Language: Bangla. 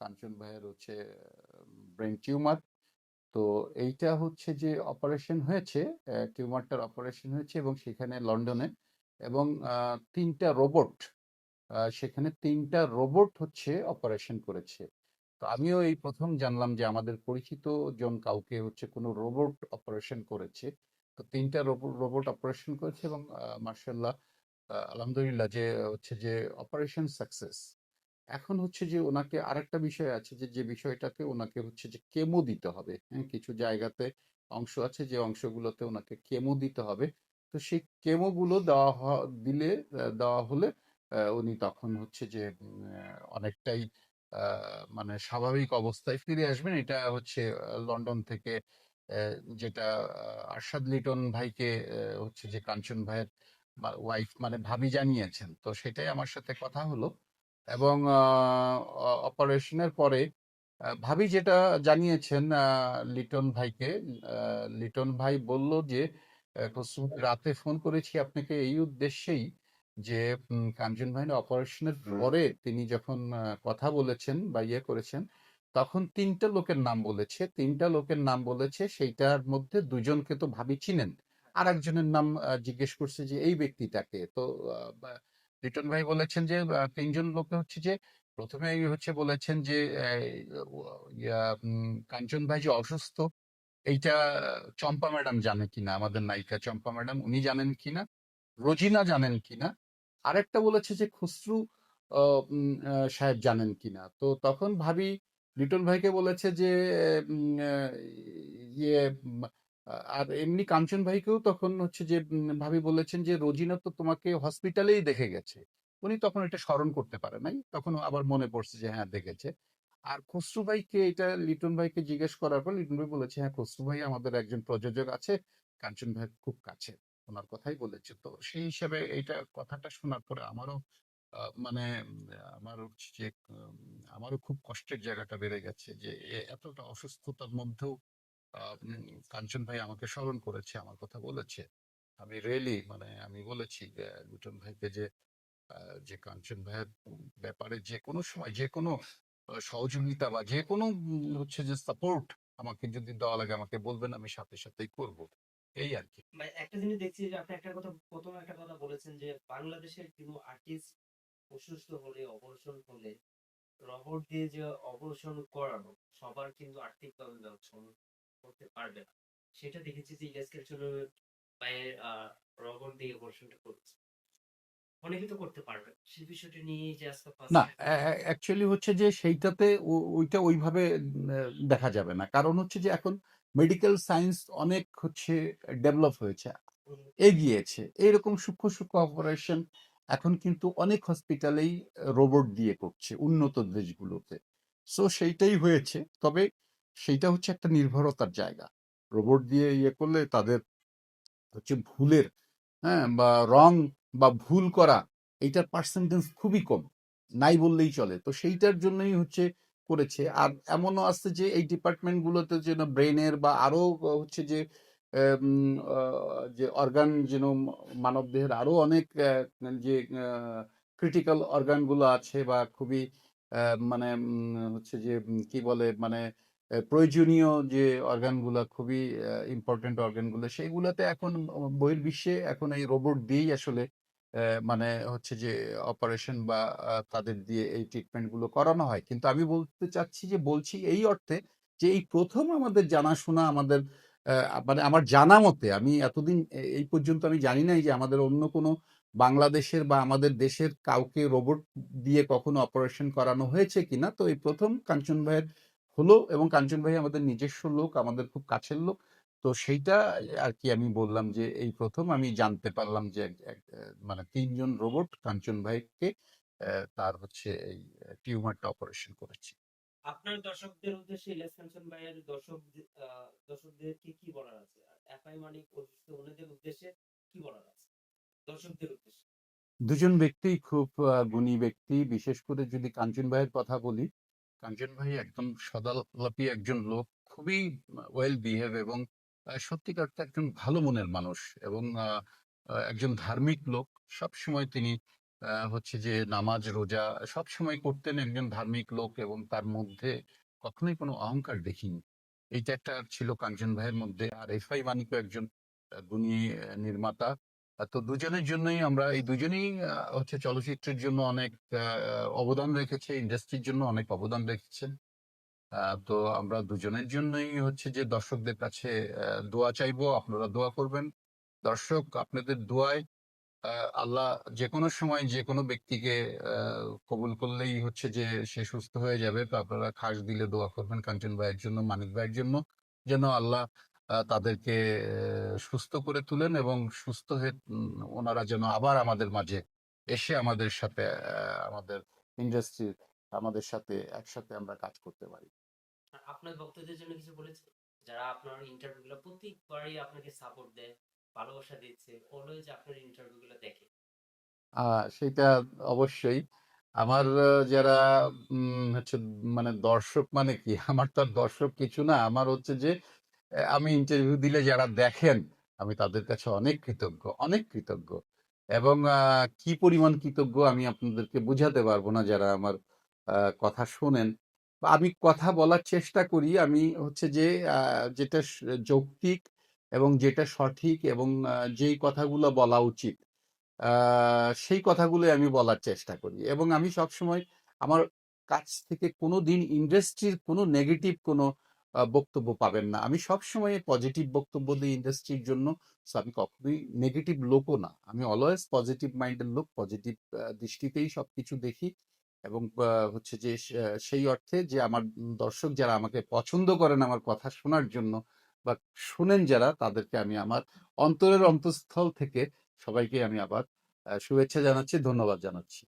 কাঞ্চন ভাইয়ের হচ্ছে ব্রেন টিউমার তো এইটা হচ্ছে যে অপারেশন হয়েছে টিউমারটার অপারেশন হয়েছে এবং সেখানে লন্ডনে এবং তিনটা রোবট সেখানে তিনটা রোবট হচ্ছে অপারেশন করেছে। তো আমিও এই প্রথম জানলাম যে আমাদের পরিচিত জন কাউকে হচ্ছে কোনো রোবট অপারেশন করেছে। তো তিনটা রোবট অপারেশন করেছে এবং মার্শাল্লাহ আলহামদুলিল্লাহ যে হচ্ছে যে অপারেশন সাকসেস এখন হচ্ছে যে ওনাকে আরেকটা বিষয় আছে যে যে বিষয়টাতে ওনাকে হচ্ছে যে কেমো দিতে হবে। হ্যাঁ কিছু জায়গাতে অংশ আছে যে অংশগুলোতে ওনাকে কেমো দিতে হবে। তো সেই কেমোগুলো দেওয়া দিলে দেওয়া হলে উনি তখন হচ্ছে যে অনেকটাই মানে স্বাভাবিক অবস্থায় ফিরে আসবেন। এটা হচ্ছে লন্ডন থেকে যেটা আরশাদ লিটন ভাইকে হচ্ছে যে কাঞ্চন ভাইয়ের ওয়াইফ মানে ভাবি জানিয়েছেন। তো সেটাই আমার সাথে কথা হলো। এবং অপারেশনের পরে ভাবি যেটা জানিয়েছেন লিটন ভাইকে লিটন ভাই বলল যে রাতে ফোন করেছি আপনাকে এই উদ্দেশ্যেই যে কাঞ্চন ভাইয়ের অপারেশনের পরে তিনি যখন কথা বলেছেন বা ইয়ে করেছেন তখন তিনটা লোকের নাম বলেছে। তিনটা লোকের নাম বলেছে সেইটার মধ্যে দুজনকে তো ভাবি চিনেন। আর একজনের নাম জিজ্ঞেস করছে যে এই ব্যক্তিটাকে। তো লিটন ভাই বলেছেন যে তিনজন লোকে হচ্ছে যে প্রথমে হচ্ছে বলেছেন যে কাঞ্চন ভাই যে অসুস্থ, এইটা চম্পা ম্যাডাম জানে কিনা, আমাদের নায়িকা চম্পা ম্যাডাম, উনি জানেন কিনা, রোজিনা জানেন কিনা। আরেকটা বলেছে যে খসরু সাহেব জানেন কিনা। তো তখন ভাবি, লিটন ভাইকে বলেছে যে ইয়ে আর এমনি কাঞ্চন ভাইকেও তখন হচ্ছে যে ভাবি বলেছেন যে, রোজিনা তো তোমাকে হসপিটালেই দেখে গেছে। উনি তখন এটা স্মরণ করতে পারে নাই। তখন আবার মনে পড়ছে যে হ্যাঁ দেখেছে। আর খসরু ভাইকে এটা লিটন ভাইকে জিজ্ঞেস করার পর লিটন ভাই বলেছে হ্যাঁ খসরু ভাই আমাদের একজন প্রযোজক আছে, কাঞ্চন ভাই খুব কাছে ওনার কথাই বলেছে। তো সেই হিসাবে এইটা কথাটা শোনার পরে আমারও মানে আমার হচ্ছে যে আমারও খুব কষ্টের জায়গাটা বেড়ে গেছে যে এতটা অসুস্থতার মধ্যেও কাঞ্চন ভাই আমাকে স্মরণ করেছে, আমার কথা বলেছে। আমি রিয়েলি মানে আমি বলেছি লিটন ভাইকে যে যে কাঞ্চন ভাইয়ের ব্যাপারে যে কোনো সময়, যে কোনো সহযোগিতা বা যে কোনো হচ্ছে যে সাপোর্ট আমাকে যদি দেওয়া লাগে, আমাকে বলবেন, আমি সাথে সাথেই করব। এই আর কি। একটা জিনিস দেখছি যে, আপনি একটা কথা, প্রথমে একটা কথা বলেছেন যে, বাংলাদেশের কোনো আর্টিস্ট অসুস্থ হলে অপারেশন হলে রবট দিয়ে যে অপারেশন করানো, সবার কিন্তু আর্থিকভাবে ব্যবসা করতে পারবে না। সেটা দেখেছি যে ইলিয়াস কাঞ্চনের পায়ের রবট দিয়ে অপারেশনটা করেছে। অনেকে তো করতে পারবে। সেই বিষয়টা নিয়ে যে না অ্যাকচুয়ালি হচ্ছে যে সেইটাতে ওইটা ওইভাবে দেখা যাবে না। কারণ হচ্ছে যে এখন মেডিকেল সায়েন্স অনেক হচ্ছে ডেভেলপ হয়েছে এগিয়েছে। এইরকম সূক্ষ্ম সূক্ষ্ম অপারেশন এখন কিন্তু অনেক হসপিটালেই রোবট দিয়ে করছে উন্নত দেশগুলোতে। সো সেইটাই হয়েছে। তবে সেইটা হচ্ছে একটা নির্ভরতার জায়গা। রোবট দিয়ে ইয়ে করলে তাদের হচ্ছে ভুলের হ্যাঁ? বা রং বা ভুল করা, এইটার পার্সেন্টেজ খুবই কম। নাই বললেই চলে। তো সেইটার জন্যই হচ্ছে করেছে। আর এমনও আছে যে এই ডিপার্টমেন্টগুলোতে যেন ব্রেনের বা আরও হচ্ছে যে যে অর্গান যেন মানব দেহের আরও অনেক যে ক্রিটিক্যাল অর্গানগুলো আছে বা খুবই মানে হচ্ছে যে কি বলে? মানে প্রয়োজনীয় যে অর্গানগুলো খুবই ইম্পর্টেন্ট অর্গানগুলো সেইগুলোতে এখন বহির্বিশ্বে এখন এই রোবট দিয়েই আসলে মানে হচ্ছে যে অপারেশন বা তাদের দিয়ে এই ট্রিটমেন্টগুলো করানো হয়। কিন্তু আমি বলতে চাচ্ছি যে, বলছি এই অর্থে যে, এই প্রথম আমাদের জানাশোনা আমাদের মানে আমার জানা মতে, আমি এতদিন এই পর্যন্ত আমি জানি নাই যে, আমাদের অন্য কোনো বাংলাদেশের বা আমাদের দেশের কাউকে রোবট দিয়ে কখনো অপারেশন করানো হয়েছে কিনা। তো এই প্রথম কাঞ্চন ভাইয়ের হলো এবং কাঞ্চন ভাই আমাদের নিজস্ব লোক আমাদের খুব কাছের লোক। তো সেইটা আর কি আমি বললাম যে এই প্রথম আমি জানতে পারলাম যে মানে তিনজন রোবট কাঞ্চন ভাইকে তার হচ্ছে এই টিউমারটা অপারেশন করেছে। আপনার দর্শকদের উদ্দেশ্যে ইলিয়াস কাঞ্চন ভাইয়ের দর্শক দর্শকদেরকে কি বলার আছে? এফআই মানিক অসুস্থ ওনাদের উদ্দেশ্যে কি বলার আছে? দর্শকদের উদ্দেশ্যে। দুজন ব্যক্তি খুব গুণী ব্যক্তি। বিশেষ করে যদি কাঞ্চন ভাইয়ের কথা বলি কাঞ্চন ভাই একদম সদালাপী একজন লোক, খুবই ওয়েল বিহেভ এবং সত্যিকার একজন ভালো মনের মানুষ এবং একজন ধার্মিক লোক। সব সময় তিনি হচ্ছে যে নামাজ, রোজা সব সময় করতেন একজন ধার্মিক লোক এবং তার মধ্যে কখনোই কোনো অহংকার দেখিনি। এইটা একটা ছিল কাঞ্চন ভাইয়ের মধ্যে। আর এফআই মানিকও একজন গুণী নির্মাতা। তো দুজনের জন্যই আমরা এই দুজনেই হচ্ছে চলচ্চিত্রের জন্য অনেক অবদান রেখেছে, ইন্ডাস্ট্রির জন্য অনেক অবদান রেখেছেন। তো আমরা দুজনের জন্যই হচ্ছে যে দর্শকদের কাছে দোয়া চাইব, আপনারা দোয়া করবেন। দর্শক, আপনাদের দোয়ায় আল্লাহ যে কোনো সময় যে কোনো ব্যক্তিকে কবুল করলেই হচ্ছে যে সে সুস্থ হয়ে যাবে। তো আপনারা খাস দিলে দোয়া করবেন কাঞ্চন ভাইয়ের জন্য, মানিক ভাইয়ের জন্য, যেন আল্লাহ তাদেরকে সুস্থ করে তুলেন এবং সুস্থ হয়ে ওনারা যেন আবার আমাদের মাঝে এসে আমাদের সাথে আমাদের ইন্ডাস্ট্রির আমাদের সাথে একসাথে আমরা কাজ করতে পারি। আপনার ভক্তদের জন্য কিছু বলেছে যারা আপনার প্রত্যেকবারই আপনাকে সাপোর্ট দেয় ভালোবাসা দিচ্ছে অলওয়েজ আপনার দেখে। আহ সেটা অবশ্যই। আমার যারা উম, হচ্ছে মানে দর্শক মানে কি? আমার তো আর দর্শক কিছু না। আমার হচ্ছে যে আমি ইন্টারভিউ দিলে যারা দেখেন, আমি তাদের কাছে অনেক কৃতজ্ঞ অনেক কৃতজ্ঞ। এবং কি পরিমাণ কৃতজ্ঞ আমি আপনাদেরকে বুঝাতে পারব না যারা আমার কথা শোনেন। আমি কথা বলার চেষ্টা করি, আমি হচ্ছে যে যেটা যৌক্তিক এবং যেটা সঠিক এবং যেই কথাগুলো বলা উচিত সেই কথাগুলো আমি বলার চেষ্টা করি। এবং আমি সবসময় আমার কাছ থেকে কোনো দিন ইন্ডাস্ট্রির কোনো নেগেটিভ কোনো বক্তব্য পাবেন না। আমি সবসময় পজিটিভ বক্তব্য দিই ইন্ডাস্ট্রির জন্য। So আমি কখনোই নেগেটিভ লোকও না। আমি অলওয়েজ পজিটিভ মাইন্ডের লোক। পজিটিভ দৃষ্টিতেই সবকিছু দেখি। এবং হচ্ছে যে সেই অর্থে যে, আমার দর্শক যারা আমাকে পছন্দ করেন আমার কথা শোনার জন্য বা শুনেন যারা, তাদেরকে আমি আমার অন্তরের অন্তঃস্থল থেকে সবাইকে আমি আবার শুভেচ্ছা জানাচ্ছি, ধন্যবাদ জানাচ্ছি।